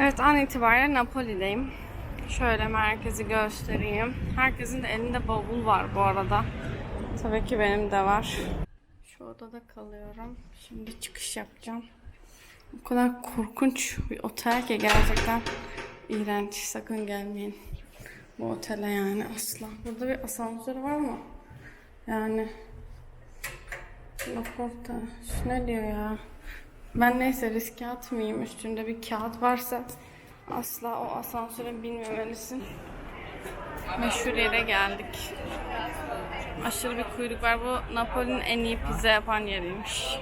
Evet an itibariyle Napoli'deyim. Şöyle merkezi göstereyim. Herkesin de elinde bavul var bu arada. Tabii ki benim de var. Şu odada kalıyorum. Şimdi çıkış yapacağım. O kadar korkunç bir otel ki gerçekten iğrenç. Sakın gelmeyin. Bu otele yani asla. Burada bir asansör var mı? Yani Laporta. Ne diyor ya? Ben neyse riske atmayayım. Üstünde bir kağıt varsa asla o asansöre binmemelisin. Meşhur yere geldik. Aşırı bir kuyruk var. Bu Napoli'nin en iyi pizza yapan yeriymiş.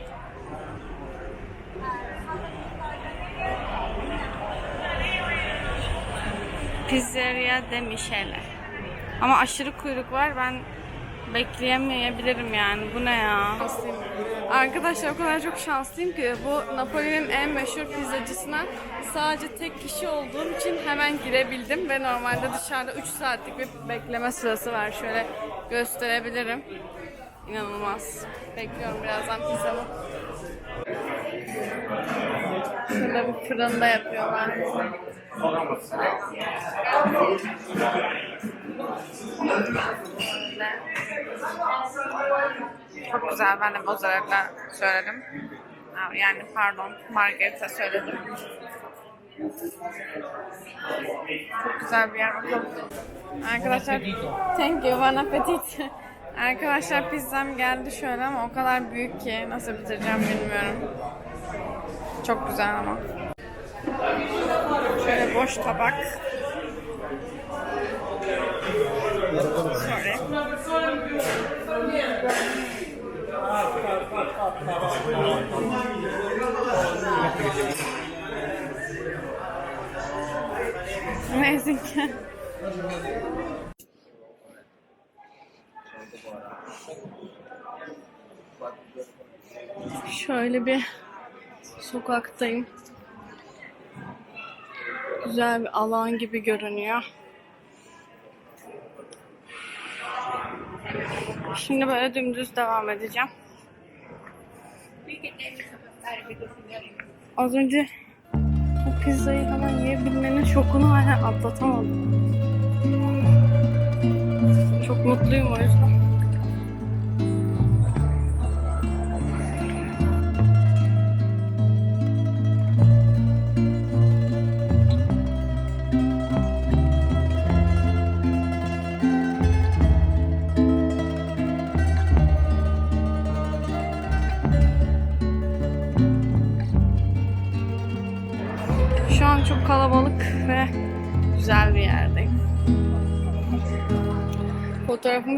Pizzeria de Michele. Ama aşırı kuyruk var. Ben bekleyemeyebilirim yani. Bu ne ya? Şanslıyım. Arkadaşlar o kadar çok şanslıyım ki bu Napoli'nin en meşhur pizzacısına sadece tek kişi olduğum için hemen girebildim ve normalde dışarıda 3 saatlik bir bekleme sırası var. Şöyle gösterebilirim. İnanılmaz. Bekliyorum birazdan pizzamı. Şurada bir fırında yapıyorlar. Çok güzel. Ben de mozzarella söyledim. Yani pardon, margarita söyledim. Çok güzel bir yer bakalım. Arkadaşlar, thank you, bon appetit. Arkadaşlar pizzam geldi şöyle ama o kadar büyük ki nasıl bitireceğim bilmiyorum. Çok güzel ama. Şöyle boş tabak. Amazing. Şöyle bir sokaktayım. Güzel bir alan gibi görünüyor. Şimdi böyle dümdüz devam edeceğim. Az önce bu pizzayı hemen yiyebilmenin şokunu hala atlatamadım. Çok mutluyum o yüzden.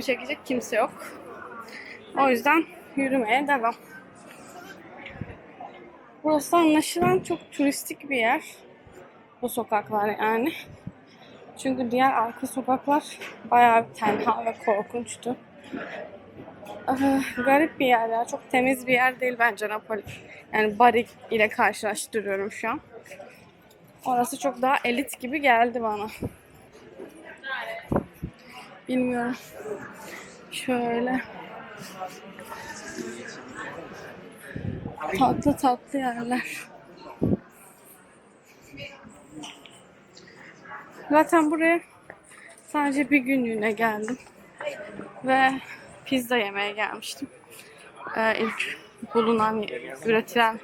Fotoğrafımı çekecek kimse yok. O yüzden yürümeye devam. Burası anlaşılan çok turistik bir yer. Bu sokaklar yani. Çünkü diğer arka sokaklar bayağı bir tenha ve korkunçtu. Ee, garip bir yer ya. Çok temiz bir yer değil bence Napoli. Yani Bari ile karşılaştırıyorum şu an. Orası çok daha elit gibi geldi bana. Bilmiyorum. Şöyle. Tatlı tatlı yerler. Zaten buraya sadece bir günlüğüne geldim. Ve pizza yemeye gelmiştim. Ee, ilk bulunan, üretilen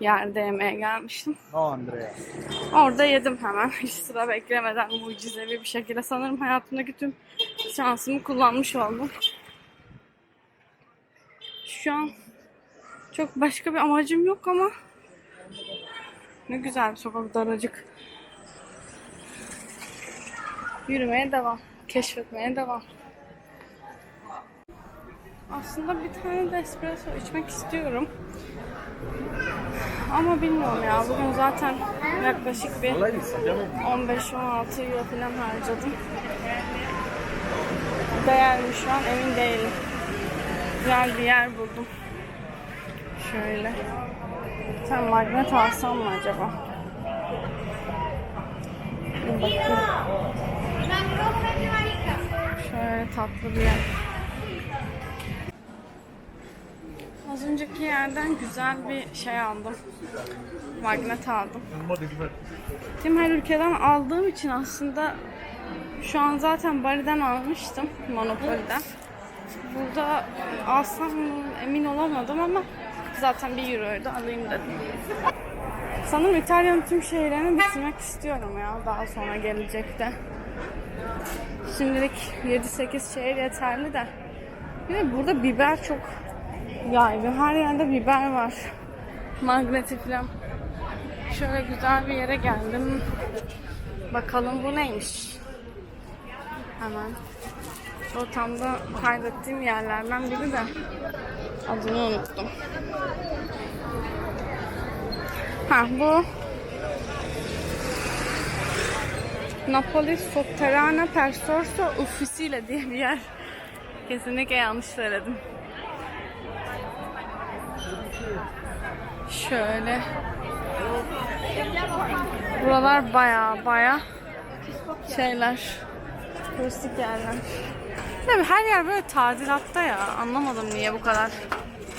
yerde yemeye gelmiştim. No, Andrea. Orada yedim hemen. Hiç sıra beklemeden mucizevi bir şekilde. Sanırım hayatımdaki tüm şansımı kullanmış oldum. Şu an çok başka bir amacım yok ama ne güzel bir sokak daracık. Yürümeye devam. Keşfetmeye devam. Aslında bir tane de espresso içmek istiyorum. Ama bilmiyorum ya. Bugün zaten yaklaşık bir 15-16 euro falan harcadım. Değer mi şu an emin değilim. Güzel bir yer buldum. Şöyle. Sen magnet alsam mı acaba? Bakayım. Şöyle tatlı bir yer. Az önceki yerden güzel bir şey aldım. magnet aldım. Tüm her ülkeden aldığım için aslında şu an zaten Bali'den almıştım. Monopoly'den. Burada alsam emin olamadım ama zaten bir euroydu alayım dedim. Sanırım İtalya'nın tüm şehirlerini bitirmek istiyorum ya daha sonra gelecekte. Şimdilik 7-8 şehir yeterli de. Bir de burada biber çok yaygın. Her yerde biber var. Magneti falan. Şöyle güzel bir yere geldim. Bakalım bu neymiş. Hemen. Rotamda kaydettiğim yerlerden biri de adını unuttum. Ha bu Napoli Sotterrana Persorso Uffizi'yle diye bir yer. Kesinlikle yanlış söyledim. Şöyle. Buralar baya baya şeyler. Turistik yerler. Tabii her yer böyle tadilatta ya. Anlamadım niye bu kadar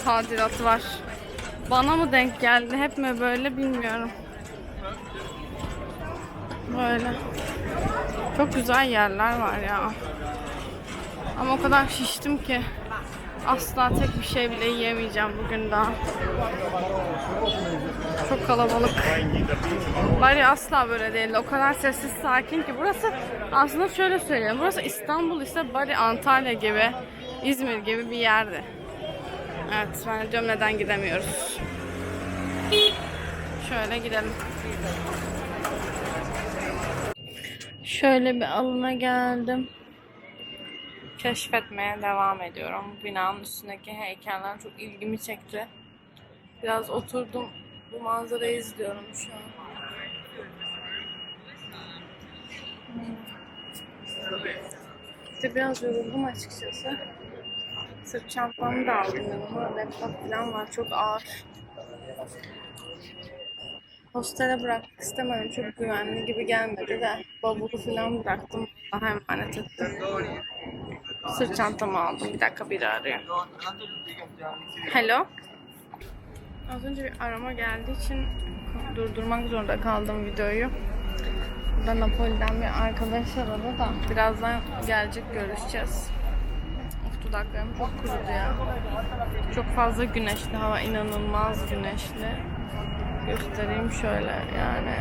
tadilat var. Bana mı denk geldi? Hep mi böyle bilmiyorum. Böyle. Çok güzel yerler var ya. Ama o kadar şiştim ki asla tek bir şey bile yiyemeyeceğim bugün daha. Çok kalabalık. Bari asla böyle değil. O kadar sessiz sakin ki. Burası aslında şöyle söyleyeyim. Burası İstanbul ise Bari Antalya gibi, İzmir gibi bir yerdi. Evet ben diyorum neden gidemiyoruz. Şöyle gidelim. Şöyle bir alına geldim. Keşfetmeye devam ediyorum. Binanın üstündeki heykeller çok ilgimi çekti. Biraz oturdum. Bu manzarayı izliyorum şu an. İşte biraz yoruldum açıkçası. Sırt çantamı da aldım yanıma. Laptop falan var. Çok ağır. Hostele bırakmak istemedim. Çok güvenli gibi gelmedi de. Bavulu falan bıraktım. Daha emanet ettim. Sırt çantamı aldım. Bir dakika biri arıyor. Hello. Az önce bir arama geldiği için durdurmak zorunda kaldım videoyu. Burada Napoli'den bir arkadaş aradı da birazdan gelecek görüşeceğiz. Of dudaklarım çok kurudu ya. Çok fazla güneşli hava inanılmaz güneşli. Göstereyim şöyle yani.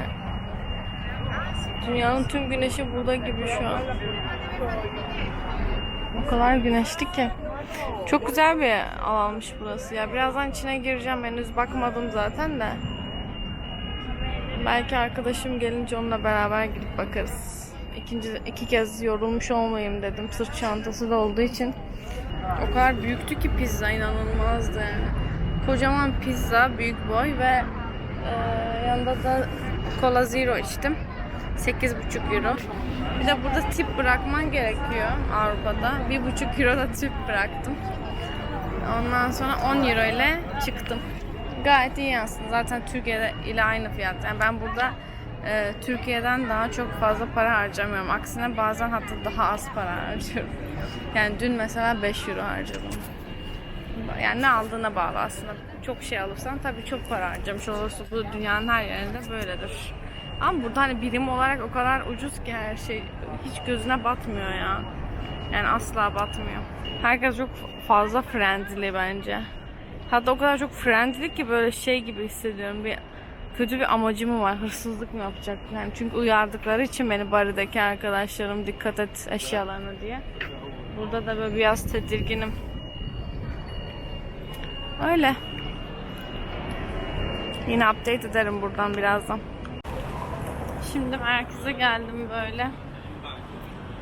Dünyanın tüm güneşi burada gibi şu an. O kadar güneşli ki. Çok güzel bir alanmış burası ya. Birazdan içine gireceğim. Henüz bakmadım zaten de. Belki arkadaşım gelince onunla beraber gidip bakarız. İkinci, iki kez yorulmuş olmayayım dedim. Sırt çantası da olduğu için. O kadar büyüktü ki pizza inanılmazdı. Kocaman pizza, büyük boy ve e, yanında da Cola Zero içtim. 8,5 euro. Bir de burada tip bırakman gerekiyor Avrupa'da. 1,5 euro da tip bıraktım. Ondan sonra 10 euro ile çıktım. Gayet iyi aslında. Zaten Türkiye'de ile aynı fiyat. Yani ben burada e, Türkiye'den daha çok fazla para harcamıyorum. Aksine bazen hatta daha az para harcıyorum. Yani dün mesela 5 euro harcadım. Yani ne aldığına bağlı aslında. Çok şey alırsan tabii çok para harcamış olursun. Bu dünyanın her yerinde böyledir. Ama burada hani birim olarak o kadar ucuz ki her şey hiç gözüne batmıyor ya. Yani asla batmıyor. Herkes çok fazla friendly bence. Hatta o kadar çok friendly ki böyle şey gibi hissediyorum. Bir kötü bir amacı mı var? Hırsızlık mı yapacak? Yani çünkü uyardıkları için beni barideki arkadaşlarım dikkat et eşyalarına diye. Burada da böyle biraz tedirginim. Öyle. Yine update ederim buradan birazdan. Şimdi merkeze geldim böyle.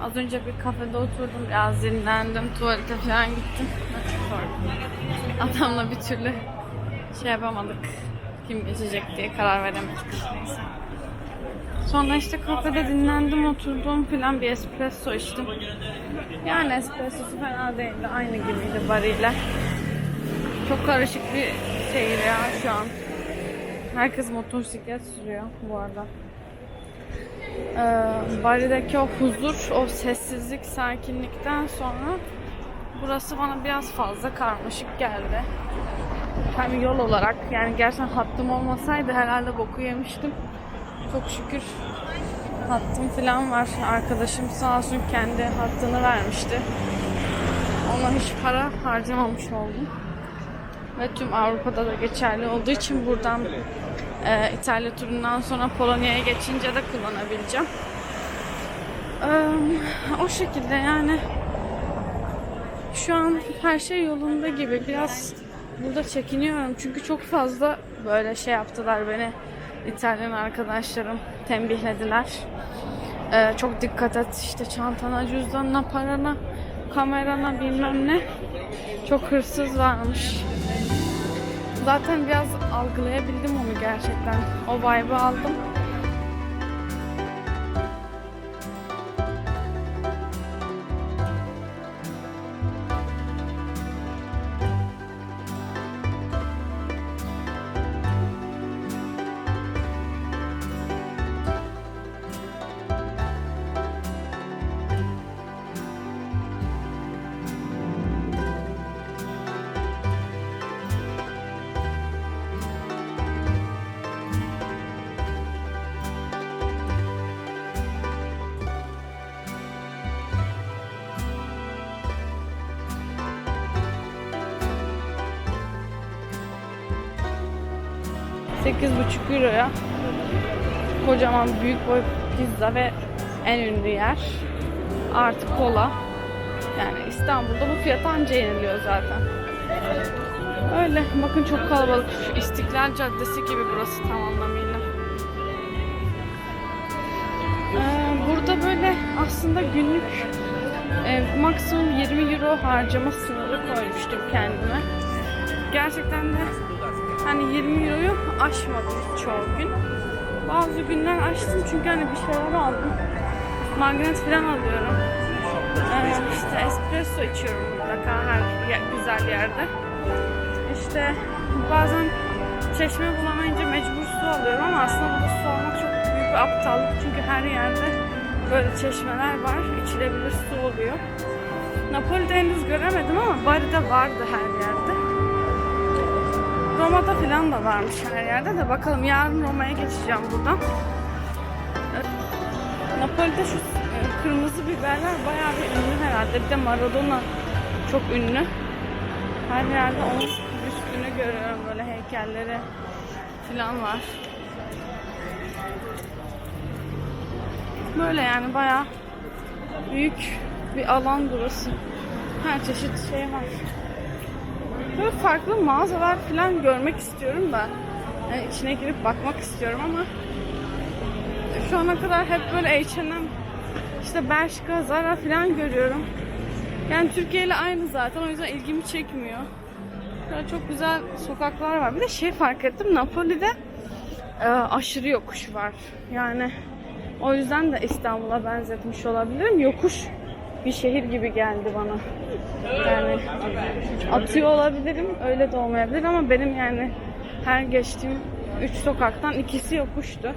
Az önce bir kafede oturdum, biraz dinlendim, tuvalete falan gittim. Adamla bir türlü şey yapamadık. Kim geçecek diye karar veremedik. Neyse. Sonra işte kafede dinlendim, oturdum falan bir espresso içtim. Yani espressosu fena değildi, aynı gibiydi bariyle. Çok karışık bir şehir ya şu an. Herkes motosiklet sürüyor bu arada. Ee, Bari'deki o huzur, o sessizlik, sakinlikten sonra burası bana biraz fazla karmaşık geldi. hem yol olarak yani gerçekten hattım olmasaydı herhalde boku yemiştim. Çok şükür hattım falan var. Arkadaşım sağ olsun kendi hattını vermişti. Ona hiç para harcamamış oldum. Ve tüm Avrupa'da da geçerli olduğu için buradan e, İtalya turundan sonra Polonya'ya geçince de kullanabileceğim. E, o şekilde yani şu an her şey yolunda gibi. Biraz burada çekiniyorum çünkü çok fazla böyle şey yaptılar beni. İtalyan arkadaşlarım tembihlediler. Ee, çok dikkat et işte çantana, cüzdanına, parana, kamerana bilmem ne. Çok hırsız varmış. Zaten biraz algılayabildim onu gerçekten. O vibe'ı aldım. Sekiz buçuk euroya kocaman büyük boy pizza ve en ünlü yer. Artı kola. Yani İstanbul'da bu fiyata anca yeniliyor zaten. Öyle. Bakın çok kalabalık. Şu İstiklal Caddesi gibi burası tam anlamıyla. Ee, burada böyle aslında günlük e, maksimum 20 euro harcama sınırı koymuştum kendime. Gerçekten de hani 20 euroyu aşmadım çoğu gün. Bazı günler açtım çünkü hani bir şeyler aldım. Magnet falan alıyorum. Ee, işte espresso içiyorum mutlaka her güzel yerde. İşte bazen çeşme bulamayınca mecbur su alıyorum ama aslında burada su almak çok büyük bir aptallık çünkü her yerde böyle çeşmeler var, içilebilir su oluyor. Napoli'de henüz göremedim ama Bari'de vardı her yerde. Roma'da falan da varmış her yerde de bakalım yarın Roma'ya geçeceğim buradan. Napoli'de şu e, kırmızı biberler bayağı bir ünlü herhalde. Bir de Maradona çok ünlü. Her yerde onun üstünü görüyorum böyle heykelleri falan var. Böyle yani bayağı büyük bir alan burası. Her çeşit şey var. Böyle farklı mağazalar falan görmek istiyorum da. Yani içine girip bakmak istiyorum ama şu ana kadar hep böyle H&M, işte Bershka, Zara falan görüyorum. Yani Türkiye ile aynı zaten o yüzden ilgimi çekmiyor. Böyle çok güzel sokaklar var. Bir de şey fark ettim Napoli'de e, aşırı yokuş var. Yani o yüzden de İstanbul'a benzetmiş olabilirim. Yokuş bir şehir gibi geldi bana. Yani atıyor olabilirim, öyle de olmayabilir ama benim yani her geçtiğim üç sokaktan ikisi yokuştu.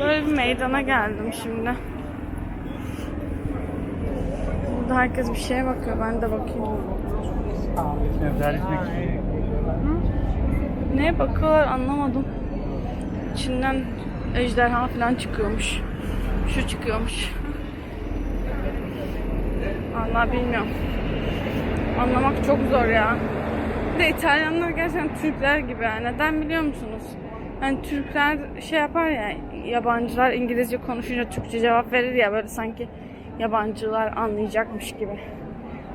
Böyle bir meydana geldim şimdi. Burada herkes bir şeye bakıyor, ben de bakayım. Neye bakıyorlar anlamadım. İçinden ejderha falan çıkıyormuş. Şu çıkıyormuş. Vallahi bilmiyorum. Anlamak çok zor ya. Bir de İtalyanlar gerçekten Türkler gibi yani. Neden biliyor musunuz? Yani Türkler şey yapar ya, yabancılar İngilizce konuşunca Türkçe cevap verir ya böyle sanki yabancılar anlayacakmış gibi.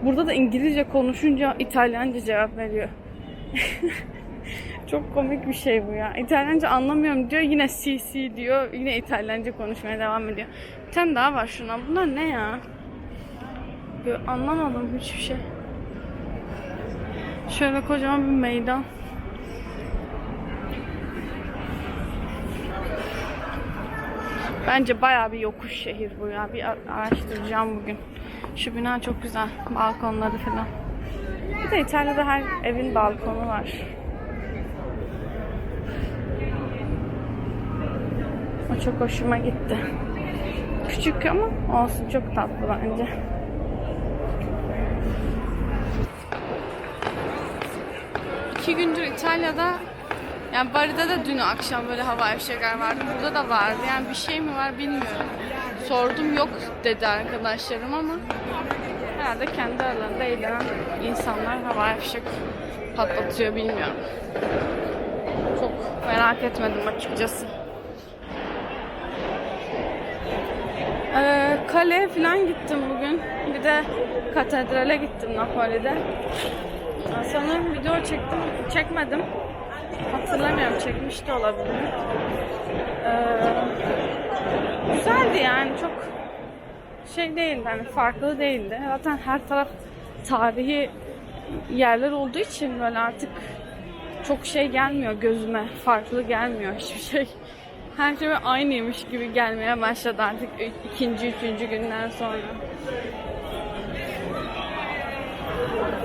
Burada da İngilizce konuşunca İtalyanca cevap veriyor. Çok komik bir şey bu ya. İtalyanca anlamıyorum diyor. Yine si diyor. Yine İtalyanca konuşmaya devam ediyor. Bir tane daha var şuna. Bunlar ne ya? Böyle anlamadım hiçbir şey. Şöyle kocaman bir meydan. Bence bayağı bir yokuş şehir bu ya. Bir araştıracağım bugün. Şu bina çok güzel. Balkonları falan. Bir de İtalya'da her evin balkonu var. O çok hoşuma gitti. Küçük ama olsun çok tatlı bence. İki gündür İtalya'da yani Bari'de de dün akşam böyle hava fişekler vardı. Burada da vardı. Yani bir şey mi var bilmiyorum. Sordum yok dedi arkadaşlarım ama herhalde kendi aralarında eğlenen insanlar hava fişek patlatıyor bilmiyorum. Çok merak etmedim açıkçası. Ee, kaleye falan gittim bugün. Bir de katedrale gittim Napoli'de. Sanırım video çektim, çekmedim. Hatırlamıyorum, çekmiş de olabilirim. Ee, güzeldi yani, çok şey değildi, hani farklı değildi. Zaten her taraf tarihi yerler olduğu için böyle artık çok şey gelmiyor gözüme, farklı gelmiyor hiçbir şey. Her şey aynıymış gibi gelmeye başladı artık ikinci, üçüncü günden sonra.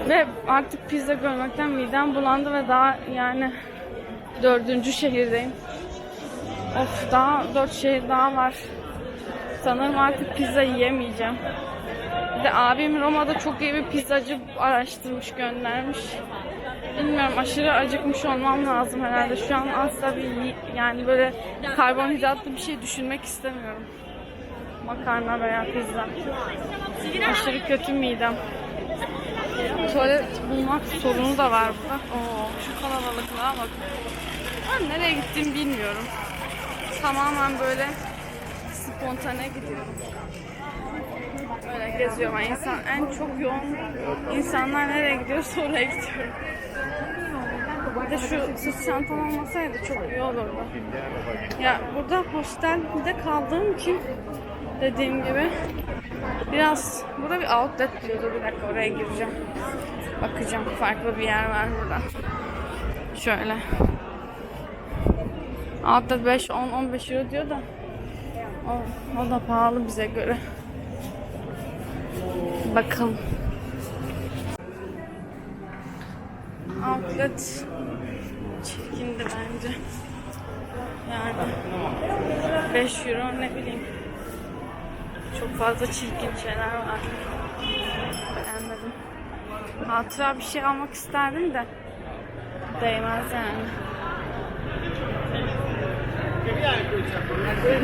Ve artık pizza görmekten midem bulandı ve daha yani dördüncü şehirdeyim. Of daha dört şehir daha var. Sanırım artık pizza yiyemeyeceğim. Bir de abim Roma'da çok iyi bir pizzacı araştırmış göndermiş. Bilmiyorum aşırı acıkmış olmam lazım herhalde. Şu an asla bir yani böyle karbonhidratlı bir şey düşünmek istemiyorum. Makarna veya pizza. Aşırı kötü midem. Tuvalet bulmak sorunu da var burada. Oo, şu kalabalıklığa bak. Ben nereye gittiğimi bilmiyorum. Tamamen böyle spontane gidiyorum. Böyle geziyorum. Yani insan en çok yoğun insanlar nereye gidiyorsa oraya gidiyorum. Bir de şu sırt çantam olmasaydı çok iyi olurdu. Ya burada hostelde kaldığım için dediğim gibi biraz burada bir outlet diyordu. Bir dakika oraya gireceğim. Bakacağım. Farklı bir yer var burada. Şöyle. Outlet 5, 10, 15 euro diyor da o, o da pahalı bize göre. Bakalım. Outlet çirkindi bence. Yani 5 euro ne bileyim. Çok fazla çirkin şeyler var. Beğenmedim. Hatıra bir şey almak isterdim de değmez yani.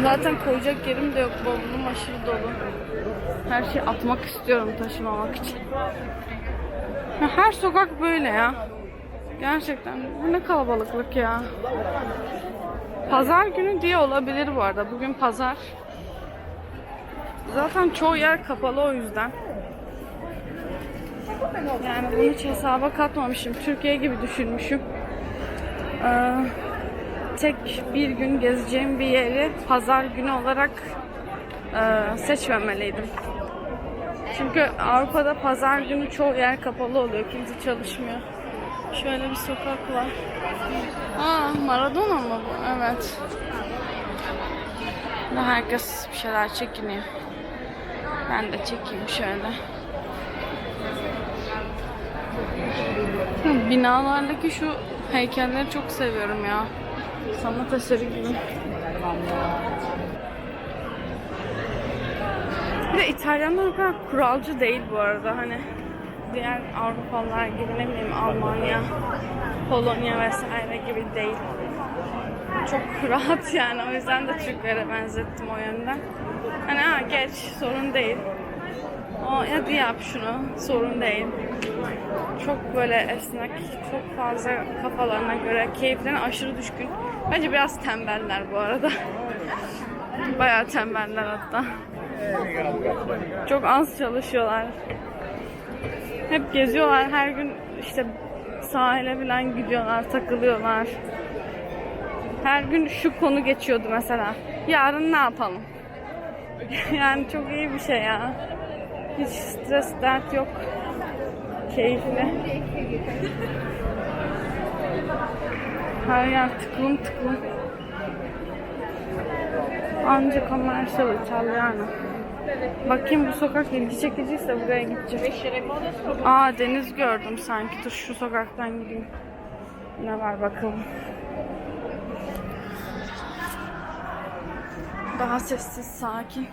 Zaten koyacak yerim de yok. Bavulum aşırı dolu. Her şeyi atmak istiyorum taşımamak için. Her sokak böyle ya. Gerçekten bu ne kalabalıklık ya. Pazar günü diye olabilir bu arada. Bugün pazar. Zaten çoğu yer kapalı o yüzden. Yani bunu hiç hesaba katmamışım. Türkiye gibi düşünmüşüm. Ee, tek bir gün gezeceğim bir yeri pazar günü olarak e, seçmemeliydim. Çünkü Avrupa'da pazar günü çoğu yer kapalı oluyor. Kimse çalışmıyor. Şöyle bir sokak var. Aa Maradona mı bu? Evet. Ve herkes bir şeyler çekiniyor. Ben de çekeyim şöyle. Binalardaki şu heykelleri çok seviyorum ya. Sanat eseri gibi. Bir de İtalyanlar o kadar kuralcı değil bu arada. Hani diğer Avrupalılar gibi ne bileyim Almanya, Polonya vesaire gibi değil. Çok rahat yani. O yüzden de Türklere benzettim o yönden. Hani ha geç sorun değil. O hadi yap şunu sorun değil. Çok böyle esnek, çok fazla kafalarına göre keyiflerine aşırı düşkün. Bence biraz tembeller bu arada. Bayağı tembeller hatta. Çok az çalışıyorlar. Hep geziyorlar. Her gün işte sahile falan gidiyorlar, takılıyorlar. Her gün şu konu geçiyordu mesela. Yarın ne yapalım? yani çok iyi bir şey ya. Hiç stres, dert yok. Keyifli. Her yer tıklım tıklım. Anca commercial Italiano. Bakayım bu sokak ilgi çekiciyse buraya gideceğim. Aa deniz gördüm sanki. Dur şu sokaktan gideyim. Ne var bakalım. Daha sessiz, sakin.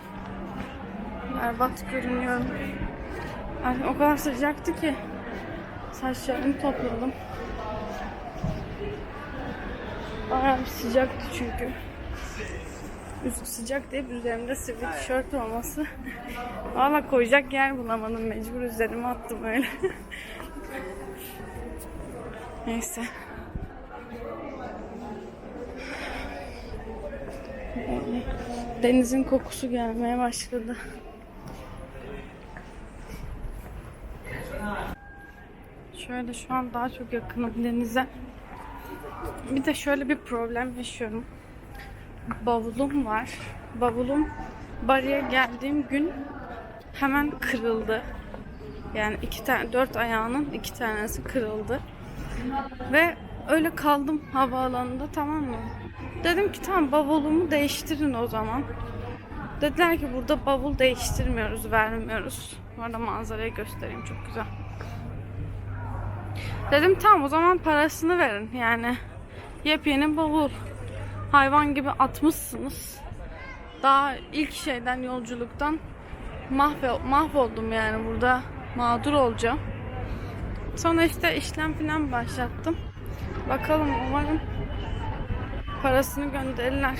Berbat görünüyorum. Ay, o kadar sıcaktı ki saçlarımı topladım. Bayağı sıcaktı çünkü. Üst sıcak deyip üzerimde sivil tişört olması. Valla koyacak yer bulamadım. Mecbur üzerime attım öyle. Neyse. Denizin kokusu gelmeye başladı. Şöyle şu an daha çok yakınım denize. Bir de şöyle bir problem yaşıyorum. Bavulum var. Bavulum Bari'ye geldiğim gün hemen kırıldı. Yani iki tane, dört ayağının iki tanesi kırıldı. Ve öyle kaldım havaalanında tamam mı? Dedim ki tamam bavulumu değiştirin o zaman. Dediler ki burada bavul değiştirmiyoruz, vermiyoruz. Bu arada manzarayı göstereyim çok güzel. Dedim tamam o zaman parasını verin yani. Yepyeni bavul. Hayvan gibi atmışsınız. Daha ilk şeyden yolculuktan mahve, mahvoldum yani burada mağdur olacağım. Sonra işte işlem falan başlattım. Bakalım umarım parasını gönderirler.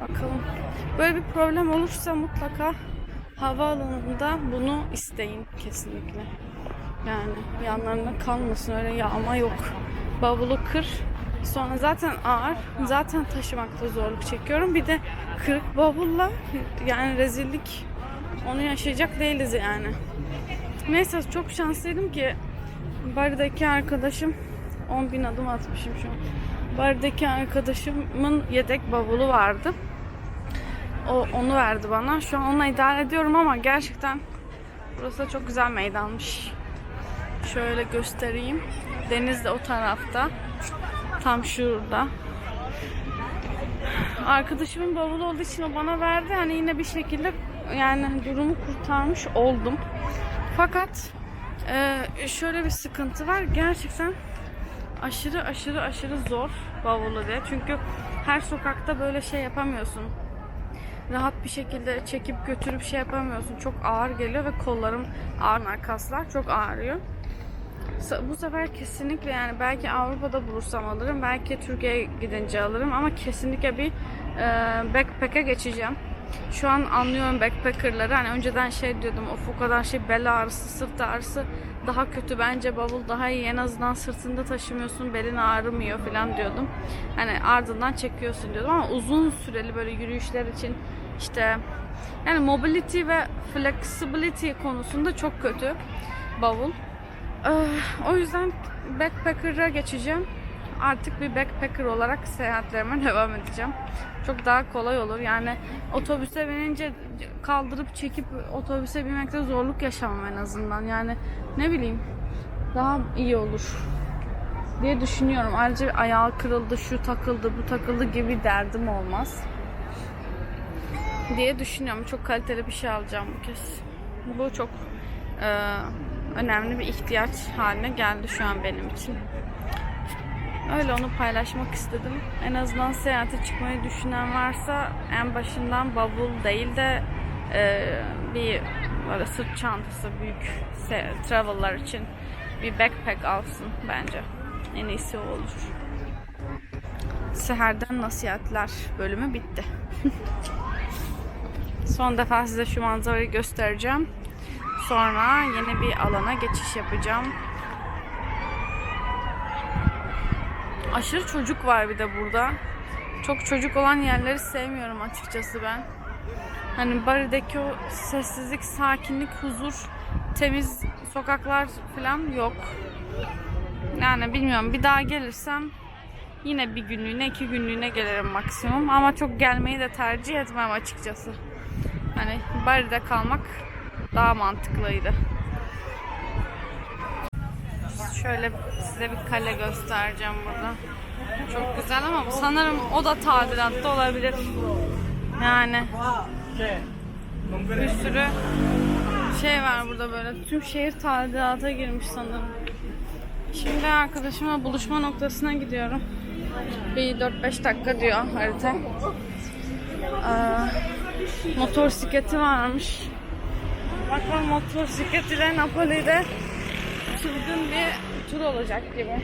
Bakalım. Böyle bir problem olursa mutlaka havaalanında bunu isteyin kesinlikle. Yani yanlarında kalmasın öyle yağma yok. Bavulu kır. Sonra zaten ağır. Zaten taşımakta zorluk çekiyorum. Bir de kırık bavulla yani rezillik onu yaşayacak değiliz yani. Neyse çok şanslıydım ki Bari'deki arkadaşım 10 bin adım atmışım şu an. Bari'deki arkadaşımın yedek bavulu vardı. O onu verdi bana. Şu an onunla idare ediyorum ama gerçekten burası da çok güzel meydanmış. Şöyle göstereyim. Deniz de o tarafta. Tam şurada. Arkadaşımın bavulu olduğu için o bana verdi. Hani yine bir şekilde yani durumu kurtarmış oldum. Fakat e, şöyle bir sıkıntı var. Gerçekten aşırı aşırı aşırı zor bavulu diye. Çünkü her sokakta böyle şey yapamıyorsun. Rahat bir şekilde çekip götürüp şey yapamıyorsun. Çok ağır geliyor ve kollarım ağrıyor, kaslar çok ağrıyor. Bu sefer kesinlikle yani belki Avrupa'da bulursam alırım, belki Türkiye'ye gidince alırım ama kesinlikle bir e, backpack'e geçeceğim. Şu an anlıyorum backpacker'ları. Hani önceden şey diyordum, of o kadar şey bel ağrısı, sırt ağrısı daha kötü. Bence bavul daha iyi. En azından sırtında taşımıyorsun, belin ağrımıyor falan diyordum. Hani ardından çekiyorsun diyordum ama uzun süreli böyle yürüyüşler için işte yani mobility ve flexibility konusunda çok kötü bavul. Ee, o yüzden backpacker'a geçeceğim. Artık bir backpacker olarak seyahatlerime devam edeceğim. Çok daha kolay olur. Yani otobüse binince kaldırıp çekip otobüse binmekte zorluk yaşamam en azından. Yani ne bileyim daha iyi olur diye düşünüyorum. Ayrıca ayağı kırıldı, şu takıldı, bu takıldı gibi derdim olmaz diye düşünüyorum. Çok kaliteli bir şey alacağım bu kez. Bu çok e, önemli bir ihtiyaç haline geldi şu an benim için. Öyle onu paylaşmak istedim. En azından seyahate çıkmayı düşünen varsa en başından bavul değil de e, bir böyle sırt çantası büyük travel'lar için bir backpack alsın bence. En iyisi o olur. Seherden nasihatler bölümü bitti. Son defa size şu manzarayı göstereceğim. Sonra yeni bir alana geçiş yapacağım. Aşırı çocuk var bir de burada. Çok çocuk olan yerleri sevmiyorum açıkçası ben. Hani Bari'deki o sessizlik, sakinlik, huzur, temiz sokaklar falan yok. Yani bilmiyorum bir daha gelirsem yine bir günlüğüne, iki günlüğüne gelirim maksimum. Ama çok gelmeyi de tercih etmem açıkçası. Hani Bari'de kalmak daha mantıklıydı. Şöyle size bir kale göstereceğim burada. Çok güzel ama sanırım o da tadilatta olabilir. Yani bir sürü şey var burada böyle. Tüm şehir tadilata girmiş sanırım. Şimdi arkadaşımla buluşma noktasına gidiyorum. Bir 4-5 dakika diyor harita. Aa, motosikleti varmış. Bakalım motosiklet ile Napoli'de çılgın bir tur olacak gibi.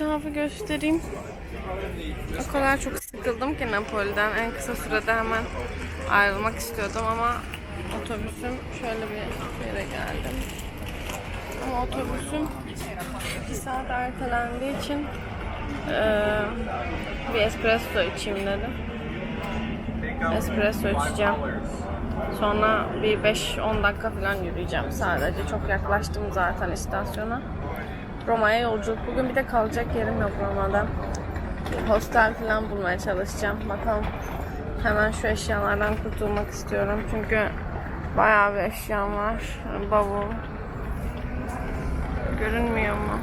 Etrafı göstereyim. O kadar çok sıkıldım ki Napoli'den. En kısa sürede hemen ayrılmak istiyordum ama otobüsüm şöyle bir yere geldim. Ama otobüsüm 2 saat ertelendiği için eee, bir espresso içeyim dedim. Espresso içeceğim. Sonra bir 5-10 dakika falan yürüyeceğim sadece. Çok yaklaştım zaten istasyona. Roma'ya yolculuk. Bugün bir de kalacak yerim yok Roma'da. Hostel falan bulmaya çalışacağım. Bakalım. Hemen şu eşyalardan kurtulmak istiyorum. Çünkü bayağı bir eşyam var. Bavul, Görünmüyor mu?